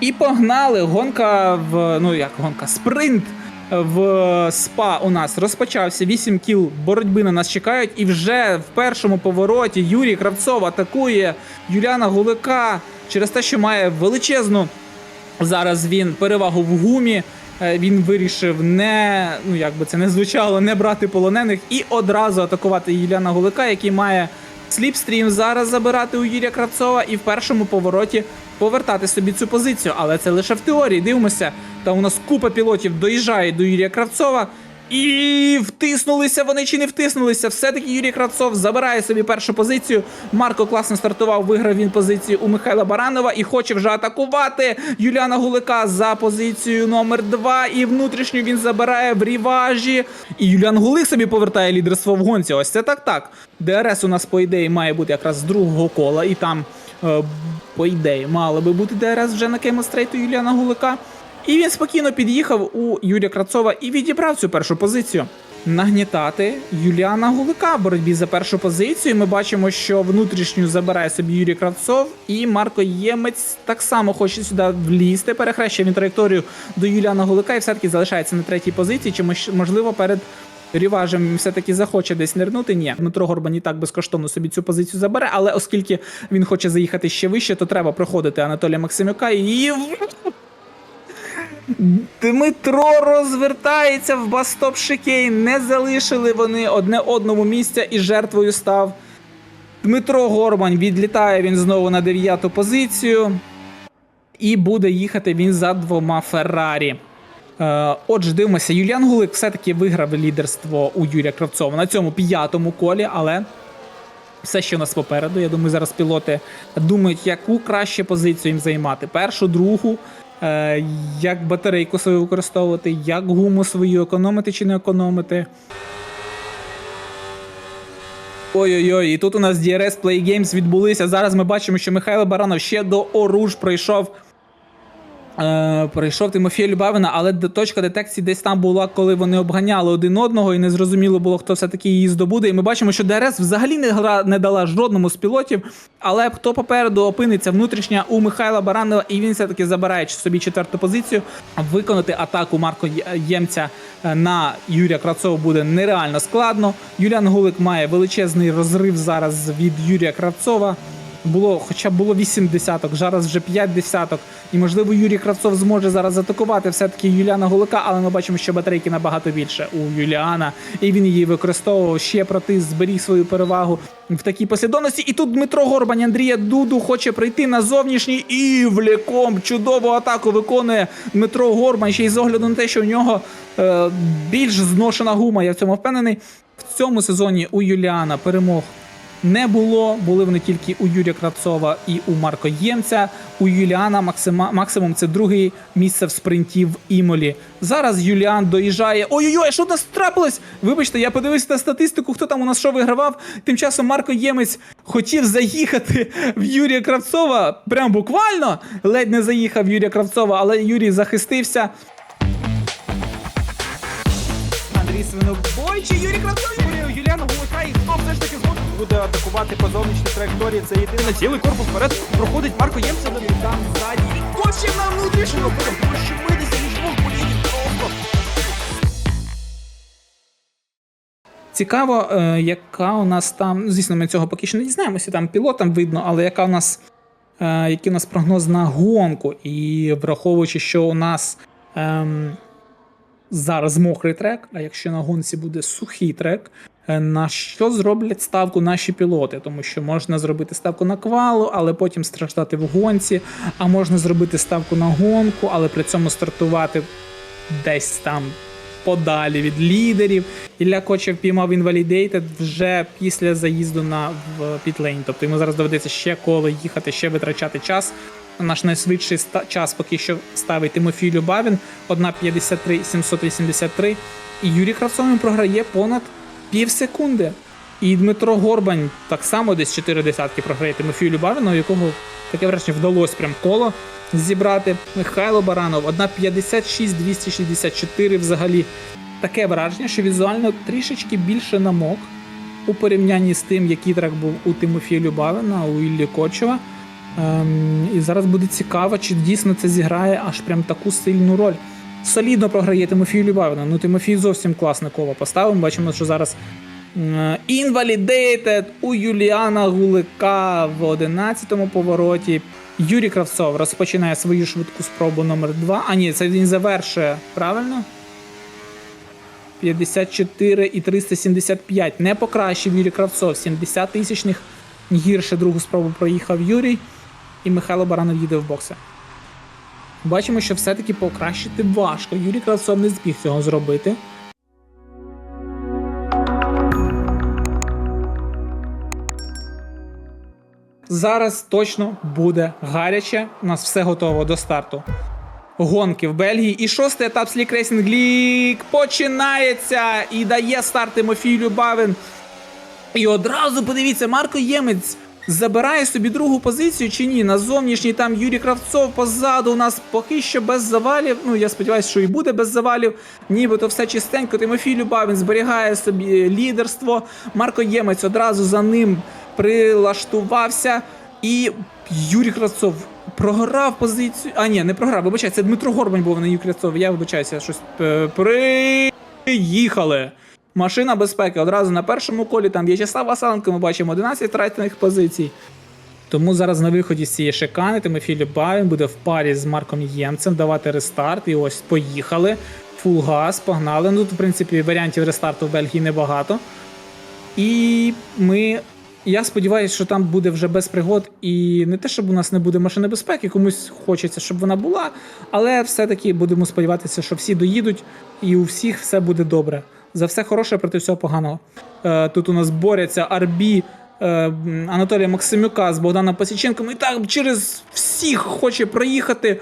І погнали. Гонка в. Ну як гонка, спринт в спа у нас розпочався. 8 кіл боротьби на нас чекають. І вже в першому повороті Юрій Кравцов атакує Юліана Гулика через те, що має величезну зараз він перевагу в гумі. Е, Він вирішив не, ну як би це не звучало, не брати полонених і одразу атакувати Юліана Гулика, який має сліпстрім зараз забирати у Юрія Кравцова і в першому повороті повертати собі цю позицію. Але це лише в теорії. Дивимося. Там у нас купа пілотів доїжджає до Юрія Кравцова. І втиснулися вони чи не втиснулися. Все-таки Юрій Кравцов забирає собі першу позицію. Марко класно стартував, виграв він позицію у Михайла Баранова і хоче вже атакувати Юліана Гулика за позицію номер 2 І внутрішню він забирає в ріважі. І Юліан Гулик собі повертає лідерство в гонці. Ось це так так. ДРС у нас, по ідеї, має бути якраз з другого кола, і там, е, по ідеї, мало би бути ДРС вже на кеймострейту Юліана Гулика. І він спокійно під'їхав у Юрія Крацова і відібрав цю першу позицію. Нагнітати Юліана Гулика в боротьбі за першу позицію. Ми бачимо, що внутрішню забирає собі Юрій Кравцов, і Марко Ємець так само хоче сюди влізти. Перехрещує він траєкторію до Юліана Гулика і все-таки залишається на третій позиції. Чи можливо перед ріважем все-таки захоче десь нирнути? Ні, Дмитро Горбан і так безкоштовно собі цю позицію забере, але оскільки він хоче заїхати ще вище, то треба проходити Анатолія Максимюка і. Дмитро розвертається в бастоп. Не залишили вони одне одному місця і жертвою став. Дмитро Гормань відлітає він знову на дев'яту позицію. І буде їхати він за двома Феррарі. Е, отже, дивимося, Юліан Гулик все-таки виграв лідерство у Юрія Кравцова на цьому п'ятому колі, але все, що у нас попереду. Я думаю, зараз пілоти думають, яку краще позицію їм займати. Першу, другу, як батарейку свою використовувати, як гуму свою економити чи не економити. Ой-ой-ой, і тут у нас DRS Play Games відбулися. Зараз ми бачимо, що Михайло Баранов ще до Оруж пройшов. Е, пройшов Тимофія Любавина, але точка детекції десь там була, коли вони обганяли один одного, і не зрозуміло було, хто все-таки її здобуде. І ми бачимо, що ДРС взагалі не гра не дала жодному з пілотів. Але хто попереду опиниться внутрішня у Михайла Баранова, і він все-таки забирає собі четверту позицію. Виконати атаку Марко Ємця е, на Юрія Кравцова буде нереально складно. Юліан Гулик має величезний розрив зараз від Юрія Кравцова. Було, хоча було 8 десяток, зараз вже 5 десяток. І можливо Юрій Кравцов зможе зараз атакувати все-таки Юліана Гулика, але ми бачимо, що батарейки набагато більше у Юліана, і він її використовував ще проти, зберіг свою перевагу в такій послідовності. І тут Дмитро Горбань Андрія Дуду хоче прийти на зовнішній і вліком чудову атаку виконує Дмитро Горбань. Ще й з огляду на те, що у нього е, більш зношена гума. Я в цьому впевнений. В цьому сезоні у Юліана перемог не було. Були вони тільки у Юрія Кравцова і у Марко Ємця. У Юліана максима, максимум це друге місце в спринті в Імолі. Зараз Юліан доїжджає. Ой-ой-ой, що у нас трапилось? Вибачте, я подивився на статистику, хто там у нас що вигравав. Тим часом Марко Ємець хотів заїхати в Юрія Кравцова. Прям буквально ледь не заїхав Юрія Кравцова, але Юрій захистився. Андрій Свинобой чи Юрій Кравцов? Гулика і хто все ж таки згодом буде атакувати по зовнішній траєкторії. Це єдине цілий корпус вперед проходить Марко Ємця. там ззаді. Відкочив на внутрішню Прощемитися між двох болідів просто. Цікаво, е, яка у нас там. Ну, звісно, ми цього поки що не дізнаємося, там пілотам видно, але яка у нас, е, який у нас прогноз на гонку? І враховуючи, що у нас ем, зараз мокрий трек, а якщо на гонці буде сухий трек, на що зроблять ставку наші пілоти? Тому що можна зробити ставку на квалу, але потім страждати в гонці, а можна зробити ставку на гонку, але при цьому стартувати десь там подалі від лідерів. Ілля Кочев піймав інвалідейтед вже після заїзду на в пітлейн. Тобто йому зараз доведеться ще коло їхати, ще витрачати час. Наш найшвидший час поки що ставить Тимофій Любавін 1.53 783. І Юрій Кравцов програє понад пів секунди. І Дмитро Горбань так само десь 4 десятки програє Тимофію Любавіну, у якого таке враження вдалося прям коло зібрати. Михайло Баранов 1.56 264 взагалі. Таке враження, що візуально трішечки більше намок у порівнянні з тим, який трек був у Тимофія Любавина, у Іллі Кочева. Ем, і зараз буде цікаво, чи дійсно це зіграє аж прям таку сильну роль. Солідно програє Тимофію Любавина. Ну, Тимофій зовсім класне коло поставив. Бачимо, що зараз інвалідейтед у Юліана Гулика в 11-му повороті. Юрій Кравцов розпочинає свою швидку спробу номер 2. А ні, це він завершує правильно? 54 і 375. Не покращив Юрій Кравцов. 70 тисячних гірше другу спробу проїхав Юрій. І Михайло Баранов їде в бокси. Бачимо, що все-таки покращити важко. Юрій Кравцов не зміг цього зробити. Зараз точно буде гаряче. У нас все готово до старту. Гонки в Бельгії. І шостий етап Слік Рейсінг Лік починається і дає старт Тимофій Любавин. І одразу подивіться, Марко Ємець забирає собі другу позицію чи ні? На зовнішній там Юрій Кравцов позаду у нас поки що без завалів. Ну я сподіваюся, що і буде без завалів. Нібито все чистенько. Тимофій Любавин зберігає собі лідерство. Марко Ємець одразу за ним прилаштувався. І Юрій Кравцов програв позицію. А ні, не програв, вибачай, це Дмитро Горбань був на Юрій Кравцов. Я вибачаюся, щось е, приїхали. Машина безпеки одразу на першому колі. Там В'ячеслав Васаленко, ми бачимо 11 втрачених позицій. Тому зараз на виході з цієї шикани Тимофій Любавін буде в парі з Марком Ємцем давати рестарт. І ось поїхали. Фул газ, погнали. Ну, тут, в принципі, варіантів рестарту в Бельгії небагато. І ми. Я сподіваюся, що там буде вже без пригод, і не те, щоб у нас не буде машини безпеки, комусь хочеться, щоб вона була, але все-таки будемо сподіватися, що всі доїдуть і у всіх все буде добре. За все хороше проти всього поганого. Е, тут у нас борються Арбі е, Анатолія Максимюка з Богданом Пасіченком. І так через всіх хоче проїхати.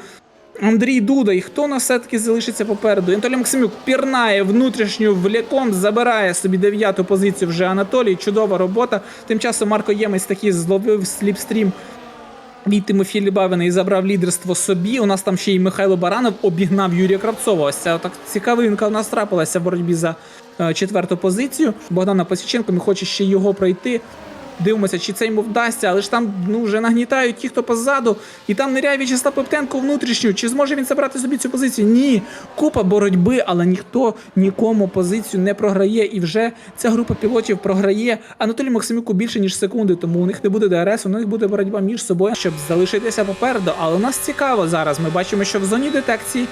Андрій Дуда, і хто нас все-таки залишиться попереду? Анатолій Максимюк пірнає внутрішню влеком, забирає собі дев'яту позицію вже Анатолій. Чудова робота. Тим часом Марко Ємець таки зловив сліпстрім від Тимофія Любавина і забрав лідерство собі. У нас там ще й Михайло Баранов обігнав Юрія Кравцова. Ось ця так цікавинка у нас трапилася в боротьбі за четверту позицію. Богдана Пасіченко не хоче ще його пройти. Дивимося, чи це йому вдасться, але ж там ну, вже нагнітають ті, хто позаду, і там ниряє В'ячеслав Пептенко внутрішню. Чи зможе він забрати собі цю позицію? Ні. Купа боротьби, але ніхто нікому позицію не програє. І вже ця група пілотів програє Анатолій Максимюку більше ніж секунди, тому у них не буде ДРС, у них буде боротьба між собою, щоб залишитися попереду. Але нас цікаво зараз. Ми бачимо, що в зоні детекції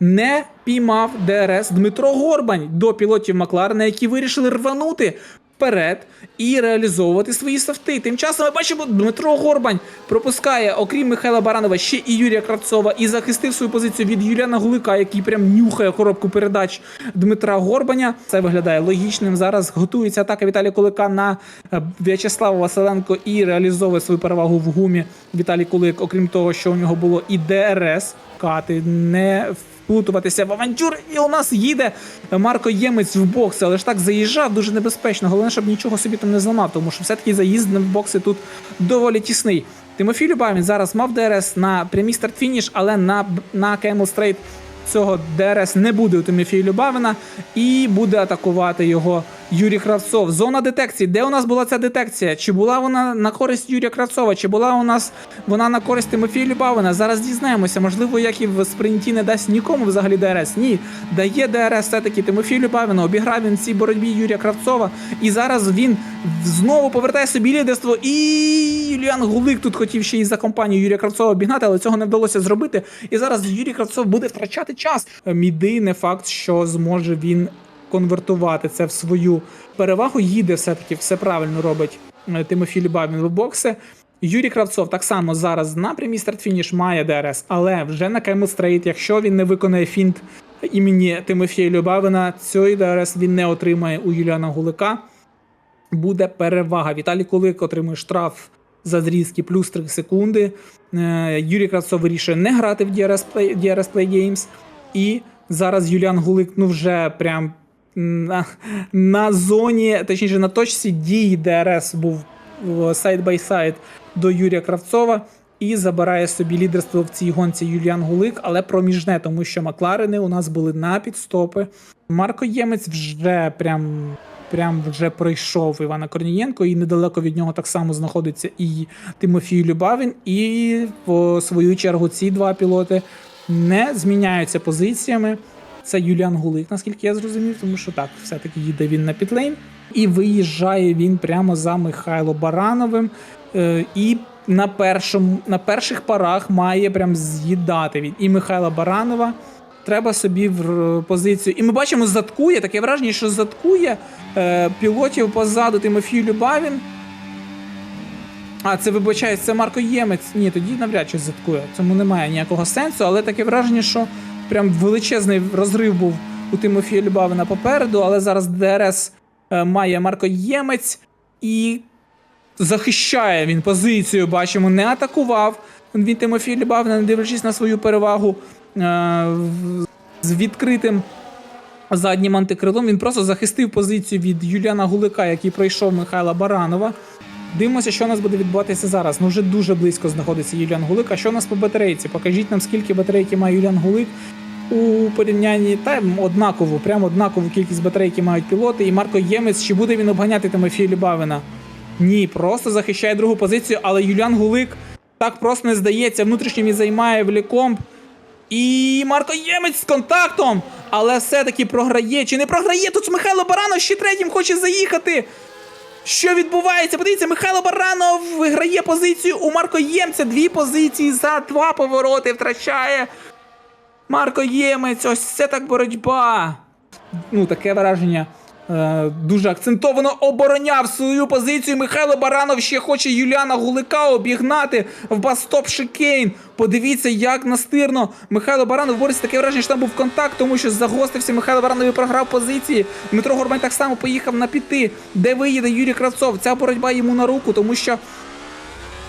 не піймав ДРС Дмитро Горбань до пілотів Макларена, які вирішили рванути вперед і реалізовувати свої софти. Тим часом ми бачимо, Дмитро Горбань пропускає, окрім Михайла Баранова, ще і Юрія Кравцова і захистив свою позицію від Юліана Гулика, який прям нюхає коробку передач Дмитра Горбаня. Це виглядає логічним. Зараз готується атака Віталія Кулика на е, В'ячеслава Василенко і реалізовує свою перевагу в гумі. Віталій Кулик, окрім того, що у нього було і ДРС, кати не вплутуватися в авантюр. І у нас їде Марко Ємець в бокси, але ж так заїжджав дуже небезпечно. Головне, щоб нічого собі там не зламав, тому що все-таки заїзд в бокси тут доволі тісний. Тимофій Любавін зараз мав ДРС на прямій старт-фініш, але на, на Camel Straight цього ДРС не буде у Тимофія Любавина і буде атакувати його Юрій Кравцов. Зона детекції. Де у нас була ця детекція? Чи була вона на користь Юрія Кравцова? Чи була у нас вона на користь Тимофія Любавина? Зараз дізнаємося. Можливо, як і в спринті не дасть нікому взагалі ДРС. Ні, дає ДРС все-таки Тимофій Любавина. Обіграв він цій боротьбі Юрія Кравцова. І зараз він знову повертає собі лідерство. І Юліан Гулик тут хотів ще і за компанію Юрія Кравцова обігнати, але цього не вдалося зробити. І зараз Юрій Кравцов буде втрачати час. Міди не факт, що зможе він конвертувати це в свою перевагу. Їде все-таки все правильно робить е, Тимофій Любавін в бокси. Юрій Кравцов так само зараз на прямій старт-фініш має ДРС, але вже на Straight, якщо він не виконає фінт імені Тимофія Любавина, цей ДРС він не отримає у Юліана Гулика. Буде перевага. Віталій Кулик отримує штраф за зрізки плюс 3 секунди. Е, Юрій Кравцов вирішує не грати в DRS Play, DRS Play Games. І зараз Юліан Гулик ну вже прям на, на зоні, точніше на точці дії ДРС був сайд бай сайд до Юрія Кравцова. І забирає собі лідерство в цій гонці Юліан Гулик, але проміжне, тому що Макларени у нас були на підстопи. Марко Ємець вже прям, прям вже пройшов Івана Корнієнко, і недалеко від нього так само знаходиться і Тимофій Любавін. І в свою чергу ці два пілоти не зміняються позиціями. Це Юліан Гулик, наскільки я зрозумів, тому що так, все-таки їде він на підлейн. І виїжджає він прямо за Михайло Барановим. Е, і на, першому, на перших парах має прям з'їдати він і Михайла Баранова. Треба собі в позицію. І ми бачимо, заткує, таке враження, що заткує е, пілотів позаду Тимофій Любавін. А, це вибачає, це Марко Ємець. Ні, тоді навряд чи заткує. Цьому немає ніякого сенсу, але таке враження, що прям величезний розрив був у Тимофія Любавина попереду, але зараз ДРС е, має Марко Ємець і захищає він позицію. Бачимо, не атакував. Він Тимофій Любавина, не дивлячись на свою перевагу е, з відкритим заднім антикрилом. Він просто захистив позицію від Юліана Гулика, який пройшов Михайла Баранова. Дивимося, що у нас буде відбуватися зараз. Ну вже дуже близько знаходиться Юліан Гулик. А що у нас по батарейці? Покажіть нам, скільки батарейки має Юліан Гулик у порівнянні та однакову, прямо однакову кількість батарейки мають пілоти. І Марко Ємець, чи буде він обганяти Тимофія Любавина? Ні, просто захищає другу позицію, але Юліан Гулик так просто не здається. Внутрішнім і займає в лікомп. І Марко Ємець з контактом, але все-таки програє. Чи не програє? Тут Михайло Баранов ще третім хоче заїхати. Що відбувається? Подивіться, Михайло Баранов виграє позицію у Марко Ємця. Дві позиції за два повороти втрачає. Марко Ємець, ось це так боротьба. Ну, таке враження. Е, дуже акцентовано обороняв свою позицію. Михайло Баранов ще хоче Юліана Гулика обігнати в бастоп Шикейн. Подивіться, як настирно Михайло Баранов бореться таке враження, що там був контакт, тому що загостився Михайло Баранов і програв позиції. Дмитро Горбань так само поїхав на піти, де виїде Юрій Кравцов. Ця боротьба йому на руку, тому що.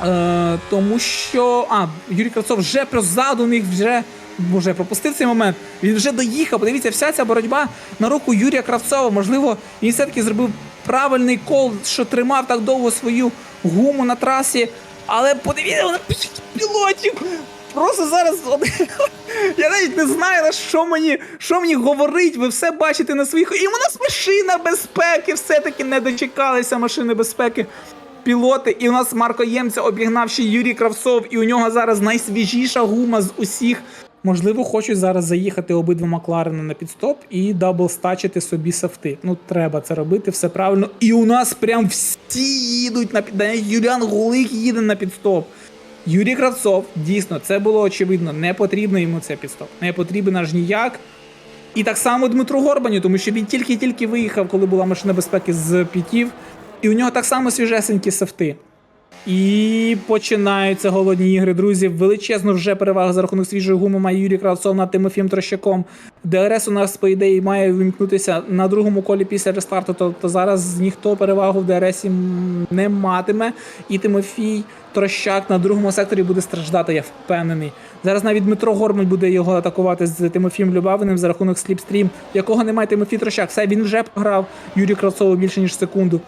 Е, тому що. А, Юрій Кравцов вже позаду них вже. Боже, я пропустив цей момент. Він вже доїхав. Подивіться, вся ця боротьба на руку Юрія Кравцова. Можливо, він все-таки зробив правильний кол, що тримав так довго свою гуму на трасі. Але подивіться, пілотів. Просто зараз я навіть не знаю, на що мені, що мені говорить. Ви все бачите на своїх. І у нас машина безпеки. Все-таки не дочекалися машини безпеки пілоти. І у нас Марко Ємця обігнав ще Юрій Кравцов, і у нього зараз найсвіжіша гума з усіх. Можливо, хочуть зараз заїхати обидва Макларени на підстоп і даблстачити собі софти. Ну, треба це робити, все правильно. І у нас прям всі їдуть на під... навіть Юліан Гулик їде на підстоп. Юрій Кравцов, дійсно, це було очевидно, не потрібно йому це підстоп. Не потрібен аж ніяк. І так само Дмитру Горбаню, тому що він тільки-тільки виїхав, коли була машина безпеки з пітів. І у нього так само свіжесенькі софти. І починаються голодні ігри, друзі. Величезну вже перевагу за рахунок свіжої гуми має Юрій Кравцов над Тимофієм Трощаком. ДРС у нас, по ідеї, має вимкнутися на другому колі після рестарту. Тобто зараз ніхто перевагу в ДРСі м, не матиме. І Тимофій Трощак на другому секторі буде страждати, я впевнений. Зараз навіть Дмитро Гормань буде його атакувати з Тимофієм Любавиним за рахунок сліпстрім, якого немає Тимофій Трощак. Все, він вже програв Юрію Кравцову більше ніж секунду.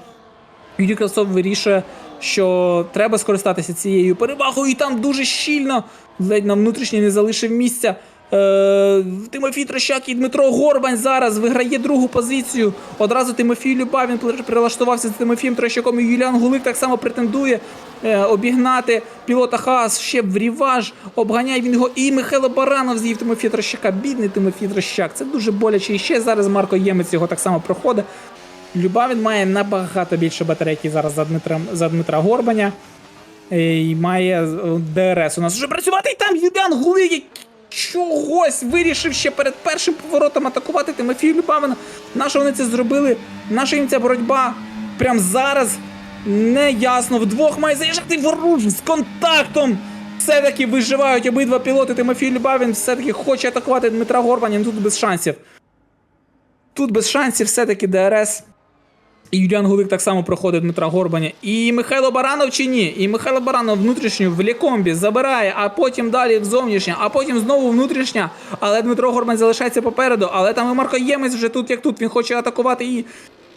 Юрій Кравцов вирішує, що треба скористатися цією перевагою, і там дуже щільно, ледь на внутрішній не залишив місця. Е, Тимофій Трощак і Дмитро Горбань зараз виграє другу позицію. Одразу Тимофій Любавін пр- прилаштувався з Тимофієм Трощаком і Юліан Гулик так само претендує е, обігнати пілота Хаас ще в ріваж, обганяє він його. І Михайло Баранов з'їв Тимофія Трощака. Бідний Тимофій Трощак. Це дуже боляче. І ще зараз Марко Ємець його так само проходить. Любавін має набагато більше батарейки зараз за Дмитра, за Дмитра Горбаня. І має е, ДРС у нас вже працювати, і там Юліан Гулик чогось вирішив ще перед першим поворотом атакувати Тимофію Любавина. На що вони це зробили? Наша їм ця боротьба прямо зараз не ясно. Вдвох має заїжджати воруж з контактом. Все-таки виживають обидва пілоти. Тимофій Любавін все-таки хоче атакувати Дмитра Горбаня, тут без шансів. Тут без шансів все-таки ДРС. І Юліан Гулик так само проходить Дмитра Горбаня. І Михайло Баранов чи ні? І Михайло Баранов внутрішню в лікомбі забирає, а потім далі в зовнішня, а потім знову внутрішня. Але Дмитро Горбань залишається попереду. Але там і Марко Ємець вже тут, як тут, він хоче атакувати і.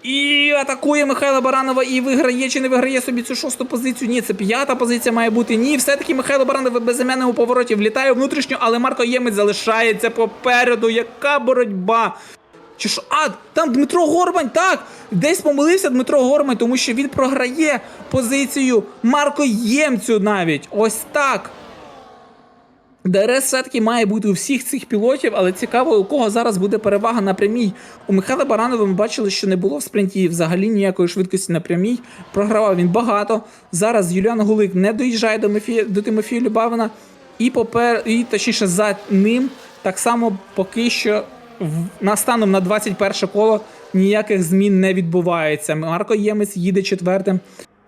І атакує Михайла Баранова і виграє чи не виграє собі цю шосту позицію. Ні, це п'ята позиція має бути. Ні, все-таки Михайло Баранов безіменному повороті влітає внутрішньо, але Марко Ємець залишається попереду. Яка боротьба! Чи що? А, там Дмитро Горбань, так! Десь помилився Дмитро Горбань, тому що він програє позицію Марко Ємцю навіть. Ось так. ДРС все-таки має бути у всіх цих пілотів, але цікаво, у кого зараз буде перевага на прямій. У Михайла Баранова ми бачили, що не було в спринті взагалі ніякої швидкості на прямій. Програвав він багато. Зараз Юліан Гулик не доїжджає до, Мефі... до Тимофія Любавина. І попер... і точніше за ним так само поки що. На станом на 21 коло ніяких змін не відбувається. Марко Ємець їде четвертим.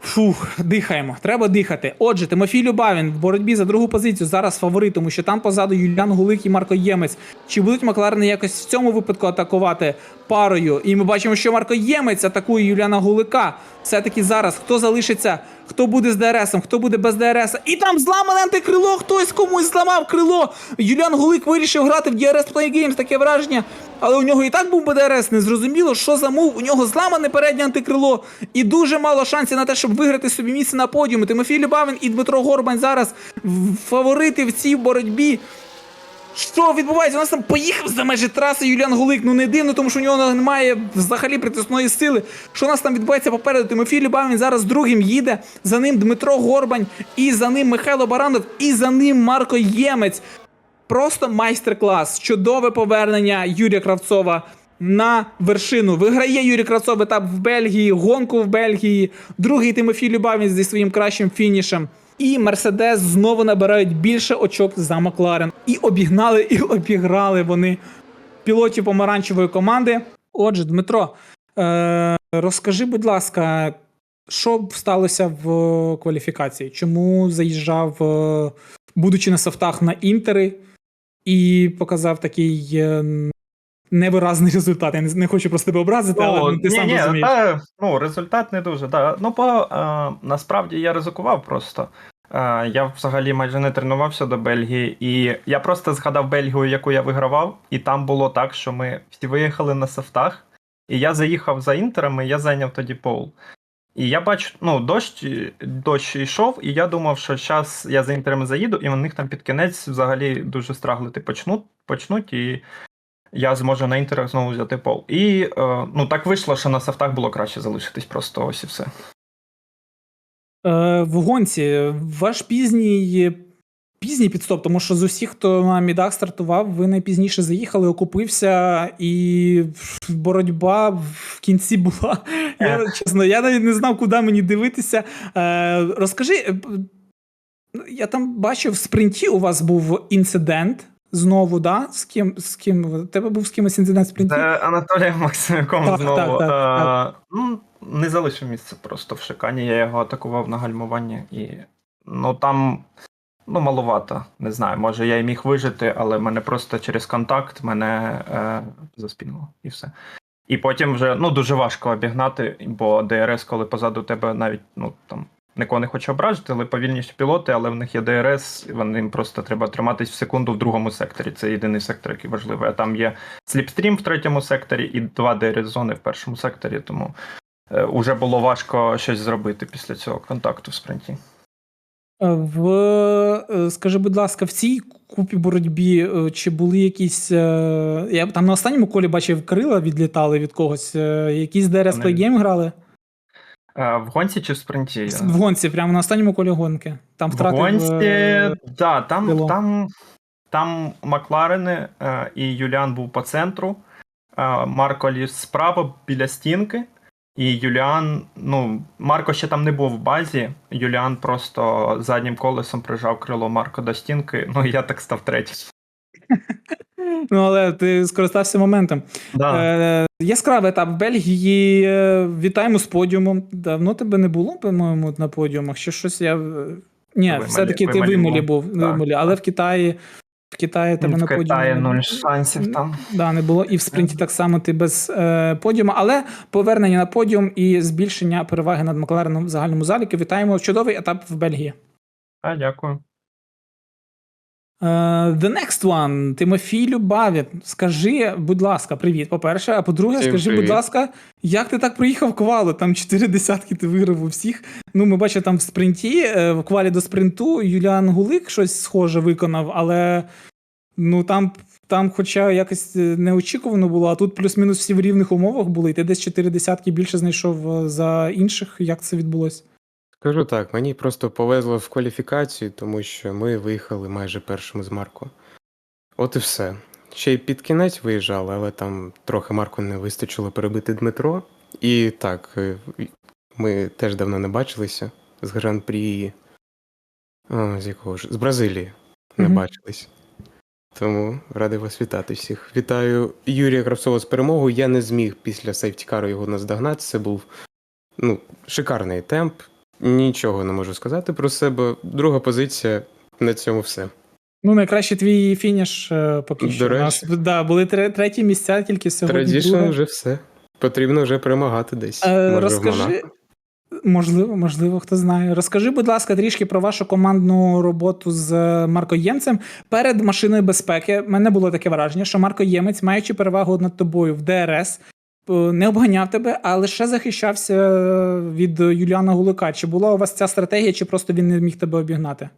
Фух, дихаємо, треба дихати. Отже, Тимофій Любавін в боротьбі за другу позицію зараз фаворит, тому що там позаду Юліан Гулик і Марко Ємець. Чи будуть Макларени якось в цьому випадку атакувати парою? І ми бачимо, що Марко Ємець атакує Юліана Гулика. Все-таки зараз хто залишиться, хто буде з ДРСом, хто буде без ДРС. І там зламане антикрило, хтось комусь зламав крило. Юліан Гулик вирішив грати в DRS Play Games, таке враження. Але у нього і так був БДРС, не зрозуміло, що за мув. У нього зламане переднє антикрило. І дуже мало шансів на те, щоб виграти собі місце на подіумі. Тимофій Любавин і Дмитро Горбань зараз фаворити в цій боротьбі. Що відбувається? У нас там поїхав за межі траси Юліан Гулик. Ну не дивно, тому що у нього немає взагалі притисної сили. Що у нас там відбувається попереду? Тимофій Любавін зараз другим їде. За ним Дмитро Горбань, і за ним Михайло Баранов, і за ним Марко Ємець. Просто майстер-клас. Чудове повернення Юрія Кравцова на вершину. Виграє Юрій Кравцов етап в Бельгії, гонку в Бельгії. Другий Тимофій Любавін зі своїм кращим фінішем. І Мерседес знову набирають більше очок за Макларен. І обігнали, і обіграли вони пілотів помаранчевої команди. Отже, Дмитро, е- розкажи, будь ласка, що б сталося в кваліфікації? Чому заїжджав, е, будучи на софтах на інтери, і показав такий е, невиразний результат? Я не, не хочу просто тебе образити, але ну, ти ні, сам ні, розумієш. Та, ну, результат не дуже. Да. Ну, бо е, насправді я ризикував просто. Е, я взагалі майже не тренувався до Бельгії, і я просто згадав Бельгію, яку я вигравав, і там було так, що ми всі виїхали на софтах, і я заїхав за інтерами, і я зайняв тоді пол. І я бачу, ну, дощ, дощ йшов, і я думав, що зараз я за інтерами заїду, і в них там під кінець взагалі дуже страглити почнуть, почнуть і я зможу на інтерах знову взяти пол. І е, ну так вийшло, що на софтах було краще залишитись просто ось і все. Е, в гонці ваш пізній. Пізній підстоп, тому що з усіх, хто на мідах стартував, ви найпізніше заїхали, окупився, і боротьба в кінці була. Я, чесно, я навіть не знав, куди мені дивитися. Е, розкажи, е, я там бачив в спринті у вас був інцидент знову, да? З ким? З ким? Тебе був з кимось інцидент в спринті? Це Анатолієм Максимюком Так, знову. так, так, е, Ну, не залишив місце просто в шикані. Я його атакував на гальмуванні і. Ну там. Ну, маловато. Не знаю, може я й міг вижити, але мене просто через контакт мене е, заспінило і все. І потім вже ну, дуже важко обігнати, бо ДРС, коли позаду тебе навіть ну там нікого не хоче ображити, але повільніші пілоти, але в них є ДРС, і вони просто треба триматись в секунду в другому секторі. Це єдиний сектор, який важливий. А там є сліпстрім в третьому секторі і два ДРС зони в першому секторі, тому е, уже було важко щось зробити після цього контакту в спринті. В е, скажи, будь ласка, в цій купі боротьбі е, чи були якісь. е, Я там на останньому колі бачив крила відлітали від когось. е, Якісь Вони- Playgame грали? Е, В гонці чи в спринті? В гонці, прямо на останньому колі гонки. Там В гонці, е, да, там, там, там Макларени е, і Юліан був по центру. Марко ліз справа біля стінки. І Юліан, ну, Марко ще там не був в базі. Юліан просто заднім колесом прижав крило Марко до стінки. Ну, я так став третій. Ну, але ти скористався моментом. Да. Е, яскравий етап в Бельгії. е, Вітаємо з подіумом. Давно тебе не було, по-моєму, на подіумах. Ще щось я. е, Ні, все-таки ти Вимолі був. Вимолі, але в Китаї. В Китаї тебе в на подіумі. Китаї нуль шансів там. Да, не було. І в спринті так само ти без е, подіуму, але повернення на подіум і збільшення переваги над Маклареном в загальному заліку. Вітаємо чудовий етап в Бельгії. А, дякую. Е, The next one. Тимофій Любавін. Скажи, будь ласка, привіт, по-перше. А по-друге, Всім скажи, будь ласка, як ти так проїхав квалу? Там чотири десятки ти виграв у всіх. Ну, ми бачимо там в спринті, е, в квалі до спринту Юліан Гулик щось схоже виконав, але ну там, там хоча якось е, неочікувано було, а тут плюс-мінус всі в рівних умовах були, і ти десь чотири десятки більше знайшов за інших. Як це відбулося? Скажу так, мені просто повезло в кваліфікацію, тому що ми виїхали майже першими з Марко. От і все. Ще й під кінець виїжджали, але там трохи Марку не вистачило перебити Дмитро. І так, е, ми теж давно не бачилися з Гран-прі. З якого ж? З Бразилії не Мгм. бачились. Тому радий вас вітати всіх. Вітаю Юрія Кравцова з перемогою. Я не зміг після сейфтікару його наздогнати. Це був ну, шикарний темп. Нічого не можу сказати про себе. Друга позиція на цьому все. Ну, найкращий твій фініш е, поки До що. У нас да, були треті місця тільки сьогодні. Традішн друге. вже все. Потрібно вже перемагати десь. Е, може, розкажи, можливо, можливо, хто знає. Розкажи, будь ласка, трішки про вашу командну роботу з Марко Ємцем. Перед машиною безпеки мене було таке враження, що Марко Ємець, маючи перевагу над тобою в ДРС, е, не обганяв тебе, а лише захищався від Юліана Гулика. Чи була у вас ця стратегія, чи просто він не міг тебе обігнати?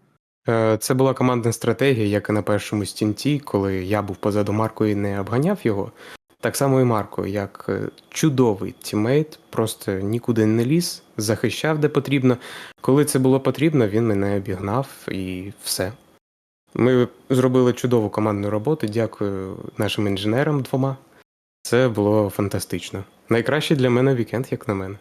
Е, Це була командна стратегія, як і на першому стінті, коли я був позаду Марко і не обганяв його. Так само і Марко, як е, чудовий тіммейт, просто нікуди не ліз, захищав де потрібно. Коли це було потрібно, він мене обігнав і все. Ми зробили чудову командну роботу. Дякую нашим інженерам двома. Це було фантастично. Найкращий для мене вікенд, як на мене.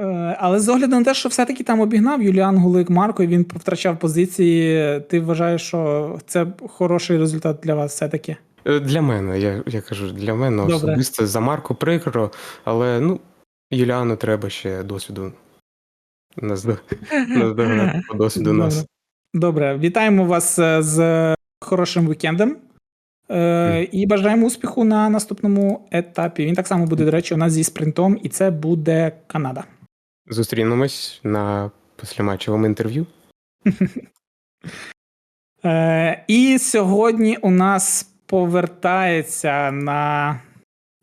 Е, Але з огляду на те, що все-таки там обігнав Юліан Гулик Марко, і він втрачав позиції. Ти вважаєш, що це хороший результат для вас все-таки? Е, Для мене, я, я кажу, для мене Добре. особисто за Марко прикро, але ну, Юліану треба ще досвіду. Наздо- Наздогнати по досвіду нас. Добре. Добре, вітаємо вас е, з хорошим вікендом. Е, і бажаємо успіху на наступному етапі. Він так само буде, до речі, у нас зі спринтом, і це буде Канада. Зустрінемось на післяматчевому інтерв'ю. Е, і сьогодні у нас повертається на.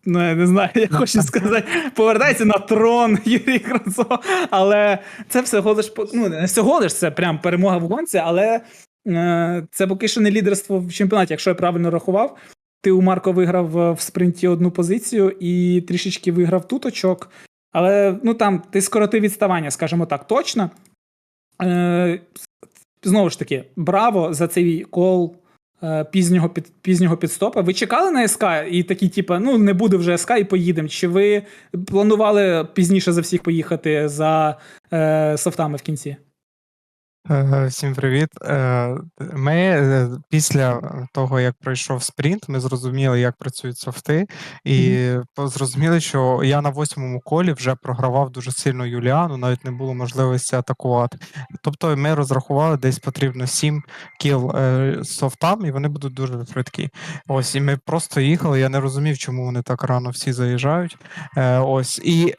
Ну, я не знаю, я хочу сказати, повертається на трон Юрій Кравцов, але це всього лиш ну, не всього лиш це прям перемога в гонці, але це поки що не лідерство в чемпіонаті, якщо я правильно рахував. Ти у Марко виграв е, в спринті одну позицію і трішечки виграв тут очок. Але ну там ти скоротив відставання, скажімо так, точно. Е, знову ж таки, браво за цей кол е, пізнього, під, пізнього підстопа. Ви чекали на СК і такі, типу, ну не буде вже СК і поїдемо. Чи ви планували пізніше за всіх поїхати за е, софтами в кінці? Е, Всім привіт. Е, Ми е, після того, як пройшов спринт, ми зрозуміли, як працюють софти, і зрозуміли, що я на восьмому колі вже програвав дуже сильно Юліану, навіть не було можливості атакувати. Тобто ми розрахували, десь потрібно 7 кіл софтам, і вони будуть дуже швидкі. Ось, і ми просто їхали. Я не розумів, чому вони так рано всі заїжджають. Ось, і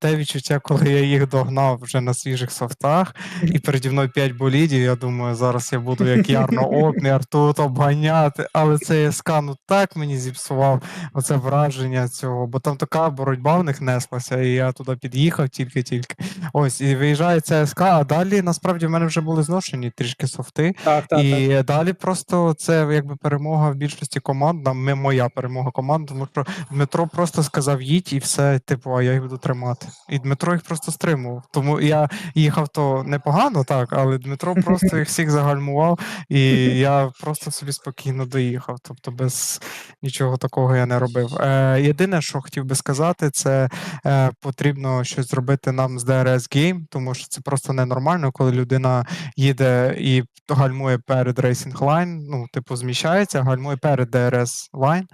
те відчуття, коли я їх догнав вже на свіжих софтах, і переді мною 5 болідів. Я думаю, зараз я буду як Ярно Опнер тут обганяти. Але цей СК ну так мені зіпсував оце враження цього, бо там така боротьба в них неслася, і я туди під'їхав тільки-тільки. Ось, і виїжджає СК, а далі насправді в мене вже були зношені трішки софти. Так, так, і далі просто це якби перемога в більшості команд. Ми- моя перемога команд, тому що Дмитро просто сказав їдь і все, типу, а я їх буду тримати. І Дмитро їх просто стримував. Тому я їхав то непогано, так, але Дмитро просто їх всіх загальмував, і я просто собі спокійно доїхав. Тобто без нічого такого я не робив. Е, єдине, що хотів би сказати, це е, потрібно щось зробити нам з DRS Game, тому що це просто ненормально, коли людина їде і гальмує перед Racing Line, ну, типу, зміщається, гальмує перед DRS Line,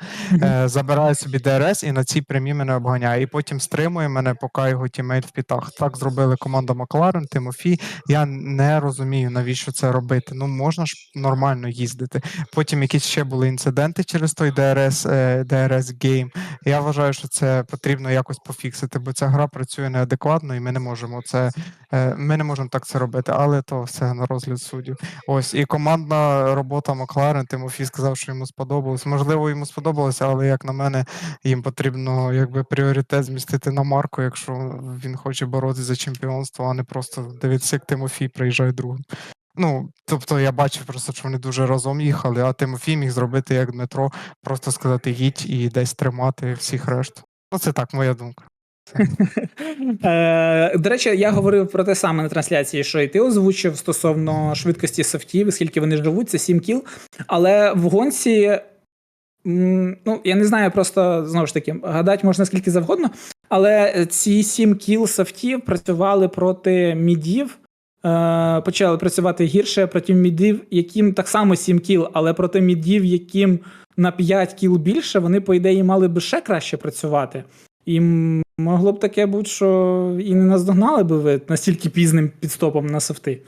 е, забирає собі DRS і на цій прямі мене обганяє. І потім стримує мене, поки його тімейт в пітах. Так зробили команда Макларен, Тимофій. Я не розумію, навіщо це робити. Ну, можна ж нормально їздити. Потім якісь ще були інциденти через той DRS, DRS Game. Я вважаю, що це потрібно якось пофіксити, бо ця гра працює неадекватно, і ми не можемо це е, ми не можемо так це робити, але то все на розгляд суддів. Ось і командна робота Макларен. Тимофій сказав, що йому сподобалось. Можливо, йому сподобалося, але як на мене, їм потрібно якби пріоритет змістити на Марку, якщо він хоче боротися за чемпіонство, а не просто дивитися, як Тимофій приїжджає другим. Ну, тобто я бачив просто, що вони дуже разом їхали, а Тимофій міг зробити як Дмитро, просто сказати їдь і десь тримати всіх решт. Ну, це так, моя думка. Е, до речі, я говорив про те саме на трансляції, що і ти озвучив стосовно швидкості софтів, скільки вони живуть, це 7 кіл. Але в гонці, ну, я не знаю, просто знову ж таки, гадати можна скільки завгодно, але ці 7 кіл софтів працювали проти мідів. Е, почали працювати гірше проти мідів, яким так само 7 кіл, але проти мідів, яким на 5 кіл більше, вони, по ідеї, мали би ще краще працювати. І могло б таке бути, що і не наздогнали би ви настільки пізним підстопом на софти.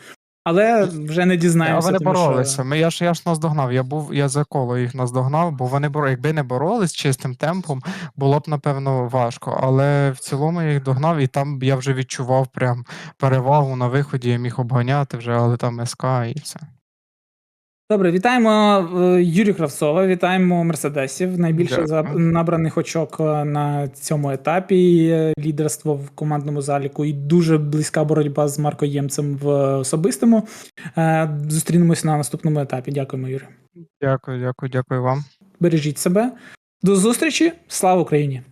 Але вже не дізнаємося. вони тому боролися. Що... Ми, я ж я ж наздогнав. Я був, я за коло їх наздогнав, бо вони боро, якби не боролись чистим темпом, було б напевно важко. Але в цілому я їх догнав, і там я вже відчував прям перевагу на виході. Я міг обганяти вже, але там СК і все. Добре, вітаємо е, Юрію Кравцова, вітаємо Мерседесів. Найбільше Дякую. за набраних очок е, на цьому етапі. Е, Лідерство в командному заліку і дуже близька боротьба з Марко Ємцем в особистому. Е, Зустрінемось на наступному етапі. Дякуємо, Юрій. Дякую, дякую, дякую вам. Бережіть себе. До зустрічі. Слава Україні!